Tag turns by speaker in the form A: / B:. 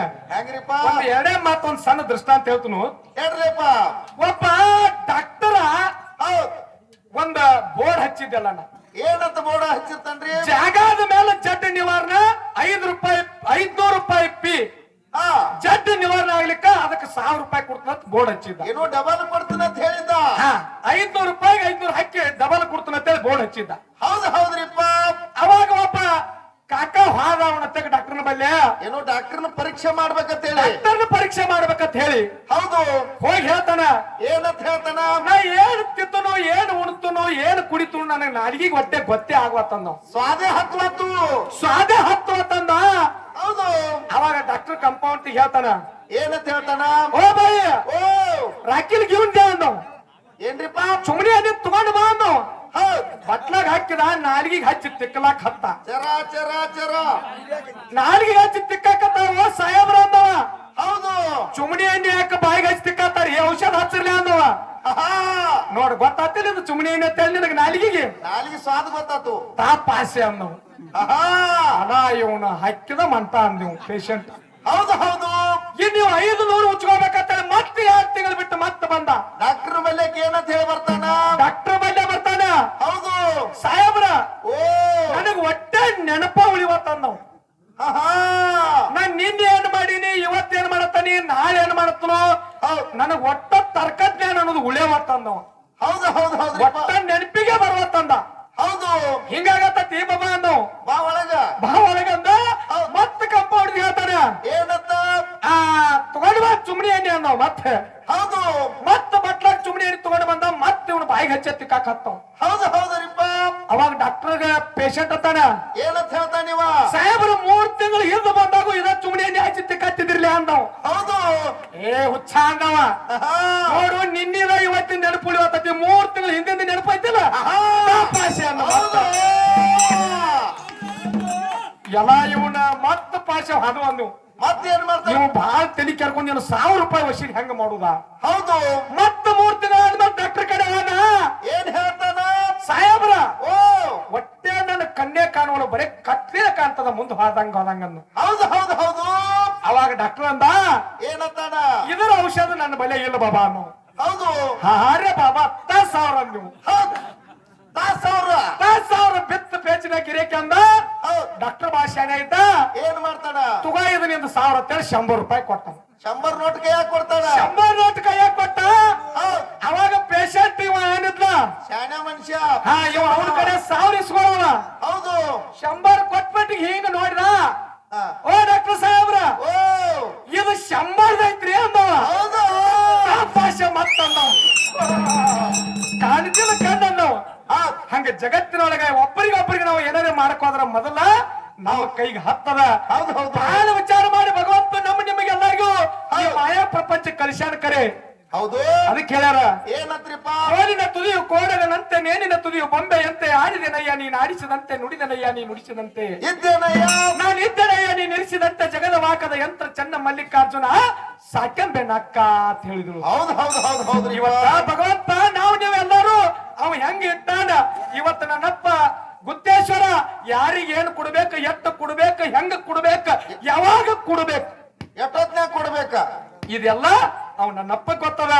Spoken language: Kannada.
A: ಏನ
B: ಹೆಂಗ್ರಿಪ್ಪ
A: ಒಂದ್ ಸಣ್ಣ ದೃಷ್ಟಾಂತ ಹೇಳ್ತನು.
B: ಹೇಳ್ರಿಪ್ಪ
A: ಒಬ್ಬ ಡಾಕ್ಟರ ಒಂದ ಬೋರ್ಡ್ ಹಚ್ಚಿದ್ದಲ್ಲ ನಾ
B: ಏನಂತ ಬೋರ್ಡ್ ಹಚ್ಚಿರ್ತನ್ರಿ?
A: ಜಾಗದ ಮೇಲೆ ಜಡ್ ನಿವಾರಣೆ ಐದ್ ರೂಪಾಯಿ ಐದ್ನೂರು ರೂಪಾಯಿ ಪಿ ಜಡ್ ನಿವಾರಣೆ ಆಗ್ಲಿಕ್ಕ ಅದಕ್ಕೆ ಸಾವಿರ ರೂಪಾಯಿ ಕೊಡ್ತಂತ ಬೋರ್ಡ್ ಹಚ್ಚಿದ್ದ.
B: ಏನೋ ಡಬಲ್ ಕೊಡ್ತೀನಿ ಅಂತ ಹೇಳಿದ್ದ.
A: ಐದ್ನೂರು ರೂಪಾಯಿಗೆ ಐದ್ನೂರು ಹಾಕಿ ಡಬಲ್ ಕೊಡ್ತಾನ ಅಂತೇಳಿ ಬೋರ್ಡ್ ಹಚ್ಚಿದ್ದ.
B: ಹೌದು ಹೌದ್ರಿಪ್ಪ.
A: ಅವಾಗ ಒಬ್ಬ ಕಾಕ ಹಾದ ಅವನ ತೆಗ ಡಾಕ್ಟರ್ನ ಬಲ್ಲೆ.
B: ಏನೋ ಡಾಕ್ಟರ್ನ ಪರೀಕ್ಷೆ ಮಾಡ್ಬೇಕಂತ ಹೇಳಿ.
A: ಡಾಕ್ಟರ್ನ ಪರೀಕ್ಷೆ ಮಾಡ್ಬೇಕಂತ ಹೇಳಿ.
B: ಹೌದು.
A: ಹೋಗಿ ಹೇಳ್ತಾನ.
B: ಏನಂತ ಹೇಳ್ತಾನ?
A: ನಾ ಏನ್ ತಿಂತನೋ ಏನ್ ಉಣ್ತನೋ ಏನ್ ಕುಡಿತು ನನಗೆ ನಾಲಿಗೆ ಹೊಟ್ಟೆ ಗೊತ್ತೇ ಆಗ್ವತ್ತಂದ
B: ಸ್ವಾದೆ ಹತ್ತುವತ್ತು
A: ಸ್ವಾದೆ ಹತ್ತು ಅಂತಂದ
B: ಹೌದು.
A: ಅವಾಗ ಡಾಕ್ಟರ್ ಕಂಪೌಂಡ್ ಹೇಳ್ತಾನ.
B: ಏನಂತ ಹೇಳ್ತಾನ?
A: ಓ ಬಾಯಿ.
B: ಓ.
A: ರಾಕಿಲ್ ಗಿವನ್ ದೇ ಅಂದವ್
B: ಏನ್ರಿಪ್ಪ?
A: ಸುಮ್ಮನೆ ಅದೇ ಬಟ್ಲಾಗ ಹಾಕಿದ ಹಚ್ಚಿ ತಿಕ್ಕಲಾಕ್ ಹತ್ತ.
B: ಚರ ಚರ ಚರ.
A: ನಾಲಿಗೆ ಹಚ್ಚಿ ತಿಕ್ಕಾಕತ್ತಾವ ಸಾಹೇಬ್ರ ಅಂದವ.
B: ಹೌದು.
A: ಚುಮಣಿ ಎಣ್ಣೆ ಯಾಕ ಬಾಯಿಗೆ ಹಚ್ಚಿ ತಿಕ್ಕಾತಾರ ಈ ಔಷಧ ಹಚ್ಚಿರ್ಲಿ ಅಂದವ. ನೋಡ್ ಗೊತ್ತಾತಿಲ್ಲ ಇದು ಚುಮಣಿ ಎಣ್ಣೆ ಅಂತ ನಿನಗೆ ನಾಲಿಗೆಗೆ?
B: ನಾಲಿಗೆ ಸ್ವಾದ ಗೊತ್ತಾತು.
A: ತಾಪಾಸೆ ಅಂದವು. ಅದ ಇವನ ಹಕ್ಕಿದ ಮಂಟ ಅಂದಿವ್ ಪೇಷಂಟ್
B: ಹೌದು ಹೌದು.
A: ಇನ್ ನೀವು ಐದು ನೂರು ಉಚ್ಕೋಬೇಕಂತೇಳಿ ಮತ್ತೆ ಎರಡು ತಿಂಗಳು ಬಿಟ್ಟು ನೆನಪ ಉಳಿವತ್ತ
B: ನಾವು
A: ನಾನ್ ನಿನ್ನೆ ಏನ್ ಮಾಡೀನಿ ಇವತ್ತೇನ್ ಏನ್ ಮಾಡತ್ತಾನಿ ನಾಳೆ ಏನ್ ಮಾಡತ್ತನೋ ನನಗ್ ಒಟ್ಟ ತರ್ಕಜ್ಞಾನ ಅನ್ನೋದು ಉಳಿಯವತ್ತಂದವ
B: ಹೌದು ಹೌದು ಹೌದು
A: ಒಟ್ಟ ನೆನಪಿಗೆ ಬರುವತ್ತಂದ
B: ಹೌದು.
A: ಹಿಂಗಾಗತ್ತೀ ಬಾಬಾ ಅಂದವು.
B: ಬಾ ಒಳಗ.
A: ಬಾ ಒಳಗಂದ ಮತ್ತ ಕಂಪೌಂಡ್ ಹೇಳ್ತಾನೆ.
B: ಏನಂತ
A: ಆ ತಗೊಂಡ್ ಬಾ ಚುಮಣಿ ಎಣ್ಣೆ ಅಂದವ್ ಮತ್ತೆ.
B: ಹೌದು.
A: ಮತ್ತ ಬಟ್ಲಾಗ ಚುಮಣಿ ಎಣ್ಣೆ ತಗೊಂಡ್ ಬಂದ ಮತ್ತೆ ಇವನು ಬಾಯಿಗೆ ಹಚ್ಚಿ ಕಾಕತ್ತವ್
B: ಹೌದು.
A: ಅತ್ತಾನ
B: ಏನಂತ ಹೇಳ್ತಾನ ನೀವ?
A: ಸಾಹೇಬ್ರು ಮೂರ್ ತಿಂಗಳು ಹಿಂದ ಬಂದಾಗ ಇದ ಎಣ್ಣೆ ಹಚ್ಚಿ ತಿಕ್ಕತ್ತಿದ್ರಲಿ ಅಂದವ್.
B: ಹೌದು.
A: ಏ ಹುಚ್ಚ ಅಂದವ. ನೋಡು ನಿನ್ನಿದ ಇವತ್ತಿನ ನೆನಪು ಉಳಿವತ್ತೈತಿ ಮೂರ್ ತಿಂಗಳು ಹಿಂದಿಂದ ನೆನಪು ಐತಿಲ್ಲ? ಪಾಸೆ ಅಂದ
B: ಹೌದು.
A: ಎಲ್ಲ ಇವನ ಮತ್ತ ಪಾಸೆ ಅದು ಅಂದು
B: ಮತ್ತೇನ್ ಮಾಡ್ತಾರೆ
A: ನೀವು ಬಹಳ ತಲೆ ಕೆರ್ಕೊಂಡ್ ನೀನು ಸಾವಿರ ರೂಪಾಯಿ ವಶಿ ಹೆಂಗ ಮಾಡುದ?
B: ಹೌದು.
A: ಮತ್ತ ಮೂರ್ ತಿಂಗಳ ಆದ್ಮೇಲೆ ಡಾಕ್ಟರ್ ಕಡೆ ಹೋದ
B: ಏನ್ ಹೇಳ್ತಾನ
A: ಸಾಹೇಬ್ರ
B: ಓ
A: ಹೊಟ್ಟೆ ನನ್ನ ಕಣ್ಣೇ ಕಾಣುವಳು ಬರೀ ಕತ್ಲೇ ಕಾಣ್ತದ ಮುಂದೆ ಹೋದಂಗ ಹೋದಂಗ
B: ಹೌದು ಹೌದು ಹೌದು.
A: ಅವಾಗ ಡಾಕ್ಟರ್ ಅಂದ
B: ಏನಂತಾನ?
A: ಇದರ ಔಷಧ ನನ್ನ ಬಲೆ ಇಲ್ಲ ಬಾಬಾ ಅನ್ನೋ.
B: ಹೌದು.
A: ಹಾರೆ ಬಾಬಾ ಹತ್ತ ಸಾವಿರ ನೀವು
B: ಹೌದು. ತಾಸ್ ಅವ್ರ
A: ಹತ್ತ ಸಾವಿರ ಬಿತ್ತ ಪೇಚಿನ ಗಿರೇಕೆ ಅಂದ. ಡಾಕ್ಟರ್ ಭಾಷೆ ಐತ
B: ಏನ್ ಮಾಡ್ತಾನ?
A: ತುಗ ಇದು ನಿಂದ ಸಾವಿರ ಅಂತೇಳಿ ಶಂಬರ್ ರೂಪಾಯಿ ಕೊಟ್ಟ
B: ಶಂಬರ್ ನೋಟ್ ಕೈಯಾಗ ಕೊಡ್ತಾನ?
A: ಶಂಬರ್ ನೋಟ್ ಕೈಯಾಗ ಕೊಟ್ಟ? ಅವಾಗ ಪೇಷಂಟ್ ಇವ ಏನಿದ್ಲ
B: ಶಾಣ್ಯ ಮನುಷ್ಯ.
A: ಹಾ ಇವ ಅವನ ಕಡೆ ಸಾವಿರ ಇಸ್ಕೊಳ್ಳೋಣ ಶಂಬರ್ ಕೊಟ್ಬಿಟ್ಟು ಹಿಂಗ
B: ನೋಡ್ರ
A: ಓ ಡಾಕ್ಟರ್ ಸಾಹೇಬ್ರ
B: ಓ.
A: ಇದು ಶಂಬರ್ದೈತ್ರಿ ಅಂದವ
B: ಹೌದು.
A: ಭಾಷೆ ಮತ್ತಂದವ ಕಾಣಿದಿಲ್ಲ ಕಣ್ಣಂದವ
B: ಹೌದ್
A: ಹಂಗ ಜಗತ್ತಿನೊಳಗೆ ಒಬ್ಬರಿಗೊಬ್ಬರಿಗೆ ಒಬ್ಬರಿಗೆ ನಾವು ಏನಾರೇ ಮಾಡಕೋದ್ರ ಮೊದಲ ನಾವು ಕೈಗೆ ಹತ್ತದ.
B: ಹೌದು ಹೌದು.
A: ಬಹಳ ವಿಚಾರ ಮಾಡಿ ಭಗವಂತ ನಮ್ಮ ನಿಮಗೆಲ್ಲರಿಗೂ ಈ ಮಾಯಾ ಪ್ರಪಂಚ ಕಲಿಸ್ಯಾನ ಕರೆ.
B: ಹೌದು.
A: ಅದಕ್ಕೆ ಹೇಳ್ಯಾರ
B: ಏನಂತ್ರಿಪ್ಪ?
A: ಕೋಡಿನ ತುದಿಯು ಕೋಡಗನಂತೆ ನೇನಿನ ತುದಿಯು ಬೊಂಬೆಯಂತೆ ಆಡಿದೆನಯ್ಯ ನೀನು ಆಡಿಸಿದಂತೆ ನುಡಿದನಯ್ಯ ನೀ ನುಡಿಸಿದಂತೆ.
B: ಇದ್ದೇನಯ್ಯ?
A: ನಾನು ಇದ್ದನಯ್ಯ ನೀ ನಿಲ್ಲಿಸಿದಂತೆ ಜಗದ ವಾಕದ ಯಂತ್ರ ಚನ್ನ ಮಲ್ಲಿಕಾರ್ಜುನ ಸಾಕಂಬೆನಕ್ಕ ಅಂತ ಹೇಳಿದ್ರು.
B: ಹೌದು ಹೌದು ಹೌದು ಹೌದು
A: ಇವತ್ತ ಭಗವಂತ ನಾವು ನೀವೆಲ್ಲರೂ ಅವ ಹೆಂಗ ಇದ್ದಾನ? ಇವತ್ತು ನನ್ನಪ್ಪ ಗುತ್ತೇಶ್ವರ ಯಾರಿಗೆ ಏನ್ ಕೊಡ್ಬೇಕು ಎತ್ತ ಕೊಡ್ಬೇಕು ಹೆಂಗ ಕೊಡ್ಬೇಕು ಯಾವಾಗ ಕೊಡ್ಬೇಕು?
B: ಎಷ್ಟೊತ್ನ್ಯಾಗ ಕೊಡ್ಬೇಕ?
A: ಇದೆಲ್ಲ ಅವ್ ನನ್ನಪ್ಪ ಗೊತ್ತದ.